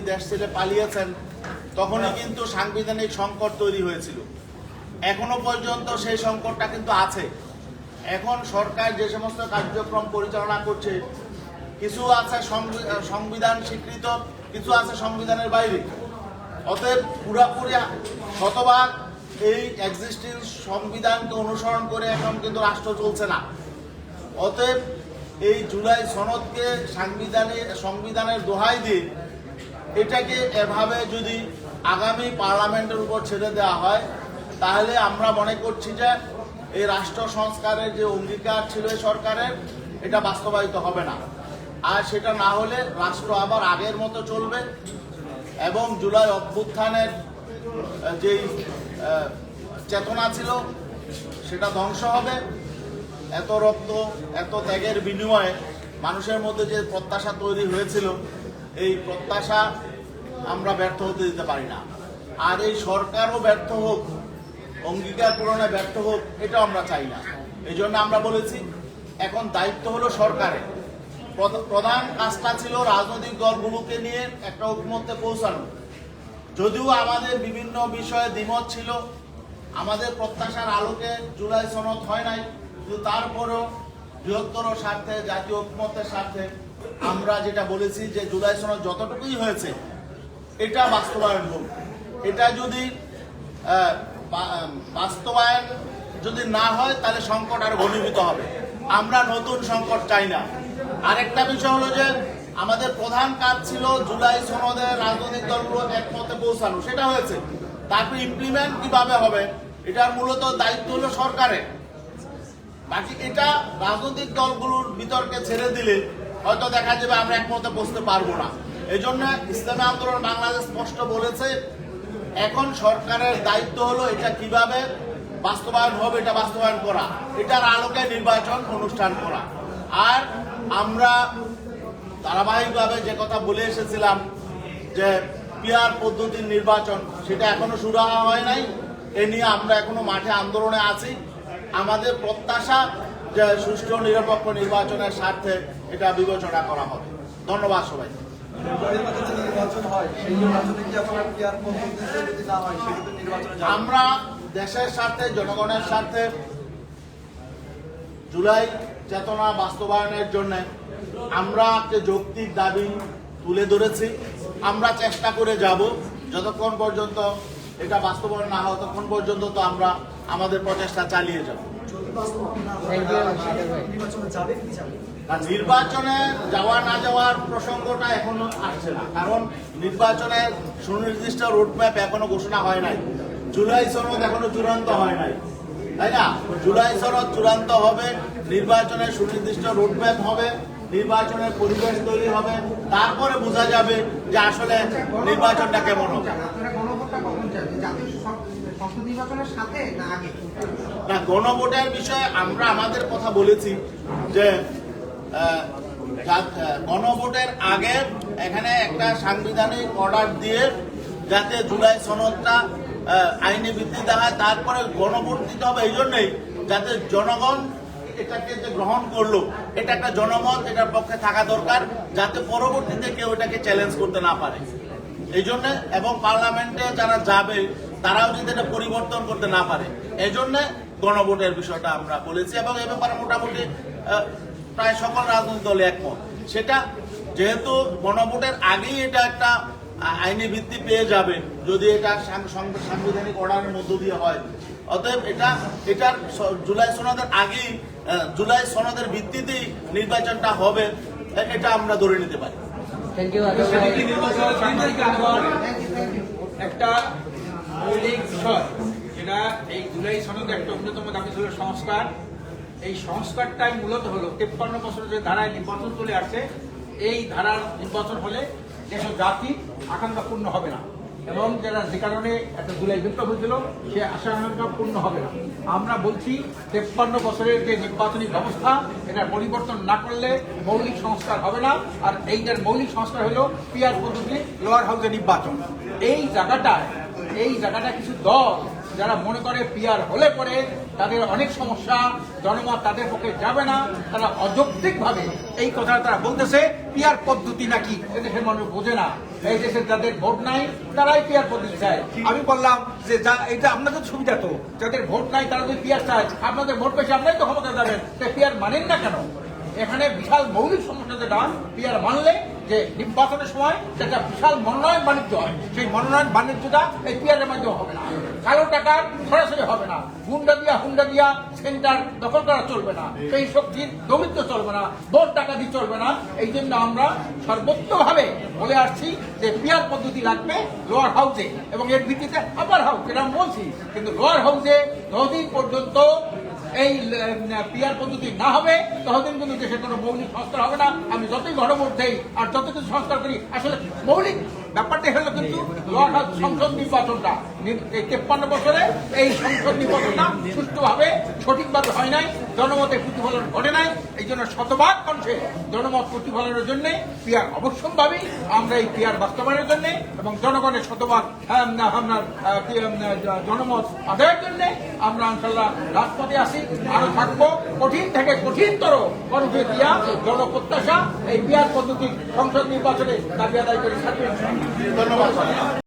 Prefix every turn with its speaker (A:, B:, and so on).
A: দেশ ছেড়ে পালিয়েছেন, তখনই কিন্তু সাংবিধানিক সংকট তৈরি হয়েছিল। এখনও পর্যন্ত সেই সংকটটা কিন্তু আছে। এখন সরকার যে সমস্ত কার্যক্রম পরিচালনা করছে, কিছু আছে সংবি- সংবিধান স্বীকৃত, কিছু আছে সংবিধানের বাইরে। অতএব পুরাপুরি শতভাগ এই এক্সিস্টিং সংবিধানকে অনুসরণ করে এখন কিন্তু রাষ্ট্র চলছে না। অতএব এই জুলাই সনদকে সাংবিধানের সংবিধানের দোহাই দিয়ে এটাকে এভাবে যদি আগামী পার্লামেন্টের উপর ছেড়ে দেওয়া হয়, তাহলে আমরা মনে করছি যে এই রাষ্ট্র সংস্কারের যে অঙ্গীকার ছিল সরকারের, এটা বাস্তবায়িত হবে না। আর সেটা না হলে রাষ্ট্র আবার আগের মতো চলবে এবং জুলাই অভ্যুত্থানের যেই চেতনা ছিল, সেটা ধ্বংস হবে। এত রক্ত, এত ত্যাগের বিনিময়ে মানুষের মধ্যে যে প্রত্যাশা তৈরি হয়েছিল এই প্রত্যাশা আমরা ব্যর্থ হতে দিতে পারি না। আর এই সরকারও ব্যর্থ হোক, অঙ্গীকার পূরণে ব্যর্থ হোক, এটাও আমরা চাই না। এই জন্য আমরা বলেছি, এখন দায়িত্ব হলো সরকারের। প্রধ- প্রধান কাজটা ছিল রাজনৈতিক দলগুলোকে নিয়ে একটা ঐক্যমত্যে পৌঁছানো। যদিও আমাদের বিভিন্ন বিষয়ে দ্বিমত ছিল, আমাদের প্রত্যাশার আলোকে জুলাই সনদ হয় নাই, কিন্তু তারপরেও বৃহত্তর স্বার্থে, জাতীয় ঐক্যমতের স্বার্থে আমরা যেটা বলেছি যে জুলাই সনদ যতটুকুই হয়েছে, এটা বাস্তবায়ন হোক। এটা যদি বাস্তবায়ন যদি না হয়, তাহলে সংকট আর ঘনীভূত হবে। আমরা নতুন সংকট চাই না। আরেকটা বিষয় হলো যে, আমাদের প্রধান কাজ ছিল জুলাই সনদে রাজনৈতিক দলগুলো একমতে পৌঁছানো। সেটা হয়েছে। তারপর ইমপ্লিমেন্ট কীভাবে হবে, এটার মূলত দায়িত্ব হলো সরকারের। বাকি এটা রাজনৈতিক দলগুলোর বিতর্কে ছেড়ে দিলে হয়তো দেখা যাবে আমরা একমতে বসতে পারব না। এই জন্য ইসলামী আন্দোলন বাংলাদেশ স্পষ্ট বলেছে, এখন সরকারের দায়িত্ব হলো এটা কীভাবে বাস্তবায়ন হবে, এটা বাস্তবায়ন করা। এটার আলোকে নির্বাচন অনুষ্ঠান করা। আর আমরা ধারাবাহিকভাবে যে কথা বলে এসেছিলাম যে পিয়ার পদ্ধতির নির্বাচন, সেটা এখনও শুরু হয় নাই। এ নিয়ে আমরা এখনও মাঠে আন্দোলনে আছি। আমাদের প্রত্যাশা যে সুষ্ঠু নিরপেক্ষ নির্বাচনের স্বার্থে এটা বিবেচনা করা হবে। ধন্যবাদ সবাই? আমরা দেশের স্বার্থে, জনগণের স্বার্থে জুলাই চেতনা বাস্তবায়নের জন্য আমরা যে যৌক্তিক দাবি তুলে ধরেছি, আমরা চেষ্টা করে যাব। যতক্ষণ পর্যন্ত এটা বাস্তবায়ন না হয়, ততক্ষণ পর্যন্ত তো আমরা আমাদের প্রচেষ্টা চালিয়ে যাব।
B: নির্বাচনে
A: নির্বাচনে যাওয়া না যাওয়ার প্রসঙ্গটা এখনও আসছে না। কারণ নির্বাচনের সুনির্দিষ্ট রোডম্যাপ এখনও ঘোষণা হয় নাই। জুলাই সনদ এখনও চূড়ান্ত হয় নাই। তাই না? জুলাই সনদ চূড়ান্ত হবে নির্বাচনের সুনির্দিষ্ট রোডম্যাপ হবে নির্বাচনের পরিবেশ তৈরি হবে। তারপরে বোঝা যাবে যে আসলে নির্বাচনটা কেমন হবে
C: আপনারা গণভোটটা কখন যাবে জাতীয় সং- সংসদ না
A: গণভোটের বিষয়ে আমরা আমাদের কথা বলেছি যে গণভোটের আগে এখানে একটা সাংবিধানিক অর্ডার দিয়ে যাতে জুলাই সনদটা আইনি ভিত্তিতে হয়, তারপরে গণভোট দিতে হবে এই জন্যই যাতে জনগণ এটাকে যে গ্রহণ করল, এটা একটা জনমত, এটার পক্ষে থাকা দরকার, যাতে পরবর্তীতে কেউ এটাকে চ্যালেঞ্জ করতে না পারে। এই জন্য এবং পার্লামেন্টে যারা যাবে তারাও যদি এটা পরিবর্তন করতে না পারে। এই জন্য গণভোটের বিষয়টা আমরা বলেছি এবং এ ব্যাপারে মোটামুটি প্রায় সকল রাজনৈতিক দলে একমত। সেটা যেহেতু গণভোটের আগেই এটা একটা আইনি ভিত্তি পেয়ে যাবে যদি এটা সাংবিধানিক অর্ডারের মধ্য দিয়ে হয়। অতএব এটা এটার জুলাই সনদের আগেই জুলাই সনদের ভিত্তিতেই নির্বাচনটা হবে এটা আমরা ধরে নিতে পারি।
D: একটা মৌলিক বিষয়, যেটা এই জুলাই সনদে একটা অন্যতম দাবি ছিল সংস্কার। এই সংস্কারটাই মূলত হলো তেপ্পান্ন বছর যে ধারায় নির্বাচন চলে আসছে, এই ধারার নির্বাচন হলে দেশের জাতি আকাঙ্ক্ষা পূর্ণ হবে না। এবং যারা যে কারণে একটা জুলাই বিপ্লব হয়েছিল, সে আশা আকাঙ্ক্ষা পূর্ণ হবে না। আমরা বলছি, তেপ্পান্ন বছরের যে নির্বাচনী ব্যবস্থা, এটা পরিবর্তন না করলে মৌলিক সংস্কার হবে না। আর এইটার মৌলিক সংস্কার হলো পিয়ার পদ্ধতি, লোয়ার হাউসের নির্বাচন। এই জায়গাটায়, এই জায়গাটা কিছু দল যারা মনে করে পিয়ার হলে পরে তাদের অনেক সমস্যা, জনমত তাদের পক্ষে যাবে না, তারা অযৌক্তিকভাবে এই কথা তারা বলতেছে, পিয়ার পদ্ধতি নাকি? এদেশের মানুষ বোঝে না। এই দেশের যাদের ভোট নাই, তারাই পিয়ার পদ্ধতি চায়। আমি বললাম যে যা এটা আপনাদের সুবিধা তো। যাদের ভোট নাই, তারা যদি পিয়ার চায়, আপনাদের ভোট পেয়েছে আপনারাই তো ক্ষমতা যাবেন তাই পিয়ার মানেন না কেন? এখানে বিশাল মৌলিক সমস্যা যেটা, পিয়ার মানলে যে নির্বাচনের সময় সেটা বিশাল মনোনয়ন বাণিজ্য হয়। সেই মনোনয়ন বাণিজ্যটা এই পিয়ারের মাধ্যমে হবে না। কালো টাকার সরাসরি হবে না। হুন্ডা দিয়া হুন্ডা দিয়া সেন্টার দখল করা চলবে না। সেই শক্তির দৌরিত্ব চলবে না। ভোট টাকা দিয়ে চলবে না। এই জন্য আমরা সর্বোচ্চভাবে বলে আসছি যে পিয়ার পদ্ধতি লাগবে লোয়ার হাউসে এবং এর ভিত্তিতে আপার হাউস এটা আমি বলছি। কিন্তু লোয়ার হাউসে যতদিন পর্যন্ত এই পিয়ার পদ্ধতি না হবে, ততদিন কিন্তু দেশের কোনো মৌলিক সংস্কার হবে না। আমি যতই গণভোট দেই আর যত কিছু সংস্কার করি, আসলে মৌলিক ব্যাপারটা হলো কিন্তু সংসদ নির্বাচনটা তেপ্পান্ন বছরে এই সংসদ নির্বাচনটা সুষ্ঠুভাবে সঠিকভাবে হয় নাই জনমতের প্রতিফলন ঘটে নাই এই জন্য শতভাগ কণ্ঠে জনমত প্রতিফলনের জন্য পিয়ার অবশ্যম্ভাবী আমরা এই পিয়ার বাস্তবায়নের জন্য এবং জনগণের শতভাগ আপনার আম, জ- জনমত আদায়ের জন্য আমরা ইনশাল্লাহ রাজপথে আসি আরও থাকব কঠিন থেকে কঠিনতর কর্মসূচি দিয়া জনপ্রত্যাশা এই পিয়ার পদ্ধতি সংসদ নির্বাচনে দাবি আদায় করে থাকবে
A: ধন্যবাদ।